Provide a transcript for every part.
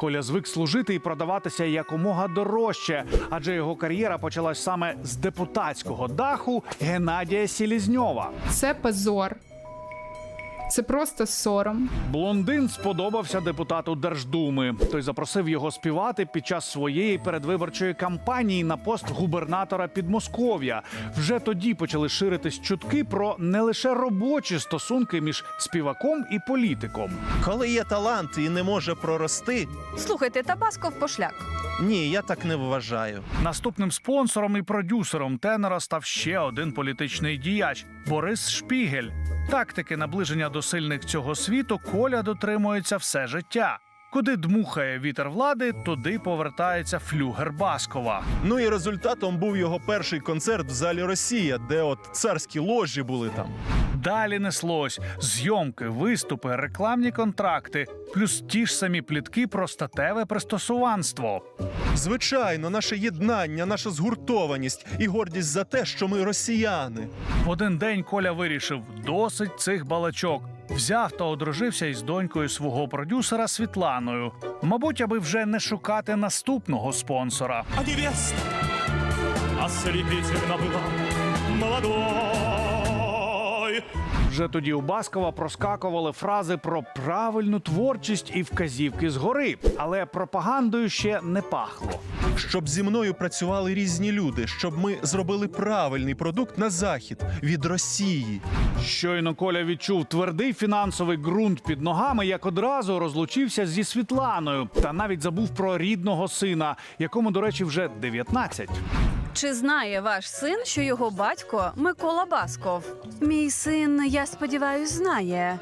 Коля звик служити і продаватися якомога дорожче, адже його кар'єра почалась саме з депутатського даху Геннадія Сілізньова. Це позор. Це просто сором. Блондин сподобався депутату Держдуми. Той запросив його співати під час своєї передвиборчої кампанії на пост губернатора Підмосков'я. Вже тоді почали ширитись чутки про не лише робочі стосунки між співаком і політиком. Коли є талант і не може прорости, Слухайте, Табасков пошляк. ні, я так не вважаю. Наступним спонсором і продюсером тенора став ще один політичний діяч Борис Шпігель. Тактики наближення до сильних цього світу Коля дотримується все життя. Куди дмухає вітер влади, туди повертається флюгер Баскова. Ну і результатом був його перший концерт в залі Росія, де от царські ложі були там. Далі неслось зйомки, виступи, рекламні контракти, плюс ті ж самі плітки про статеве пристосуванство. Звичайно, наше єднання, наша згуртованість і гордість за те, що ми росіяни. В один день Коля вирішив досить цих балачок. Взяв та одружився із донькою свого продюсера Світланою. Мабуть, аби вже не шукати наступного спонсора. А невеста ослепительно была молодой. Вже тоді у Баскова проскакували фрази про правильну творчість і вказівки згори, але пропагандою ще не пахло. Щоб зі мною працювали різні люди, щоб ми зробили правильний продукт на захід від Росії. Щойно Коля відчув твердий фінансовий ґрунт під ногами, як одразу розлучився зі Світланою, та навіть забув про рідного сина, якому, до речі, вже 19. Чи знає ваш син, що його батько Микола Басков? Мій син, я сподіваюся, знає.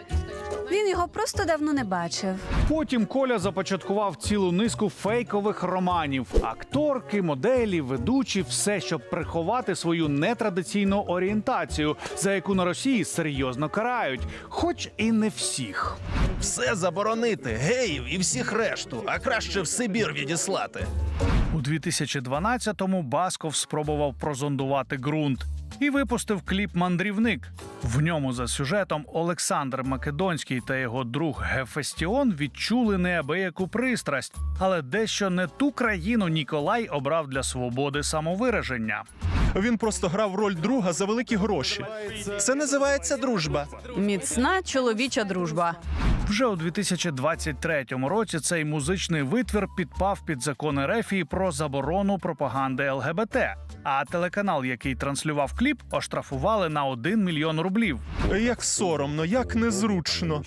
Він його просто давно не бачив. Потім Коля започаткував цілу низку фейкових романів: акторки, моделі, ведучі, все, щоб приховати свою нетрадиційну орієнтацію, за яку на Росії серйозно карають, хоч і не всіх. Все заборонити, геїв і всіх решту, а краще в Сибір відіслати. У 2012-му Басков спробував прозондувати ґрунт і випустив кліп Мандрівник. В ньому за сюжетом Олександр Македонський та його друг Гефестіон відчули неабияку пристрасть, але дещо не ту країну Ніколай обрав для свободи самовираження. Він просто грав роль друга за великі гроші. Це називається дружба. Міцна чоловіча дружба. Вже у 2023 році цей музичний витвір підпав під закони Рефії про заборону пропаганди ЛГБТ. А телеканал, який транслював кліп, оштрафували на 1 мільйон рублів. Як соромно, як незручно.